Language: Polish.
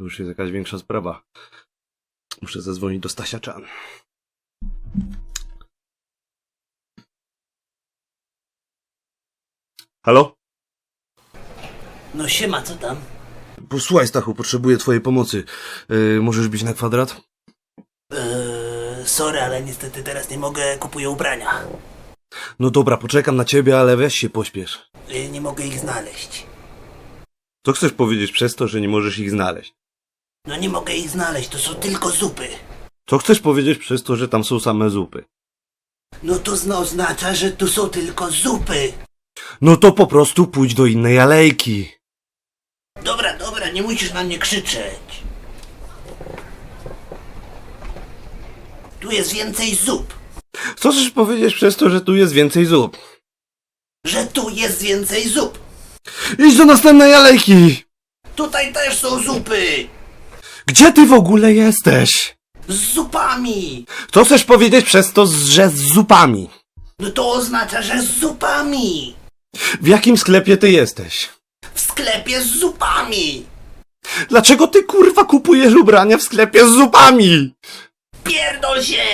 już jest jakaś większa sprawa. Muszę zadzwonić do Stasia Chan. Halo? No siema, co tam? Posłuchaj, Stachu, potrzebuję twojej pomocy. Yy, możesz być na kwadrat? Eee, sorry, ale niestety teraz nie mogę, kupuję ubrania. No dobra, poczekam na ciebie, ale weź się pośpiesz. Eee, nie mogę ich znaleźć. Co chcesz powiedzieć przez to, że nie możesz ich znaleźć? No nie mogę ich znaleźć, to są tylko zupy. Co chcesz powiedzieć przez to, że tam są same zupy? No to zna oznacza, że tu są tylko zupy. No to po prostu pójdź do innej alejki. Dobra, dobra, nie musisz na mnie krzyczeć. Tu jest więcej zup. Co chcesz powiedzieć przez to, że tu jest więcej zup? Że tu jest więcej zup. Idź do następnej alejki! Tutaj też są zupy. Gdzie ty w ogóle jesteś? Z zupami. Co chcesz powiedzieć przez to, że z zupami? No to oznacza, że z zupami. W jakim sklepie ty jesteś? W sklepie z zupami. Dlaczego ty kurwa kupujesz ubrania w sklepie z zupami? Pierdol się!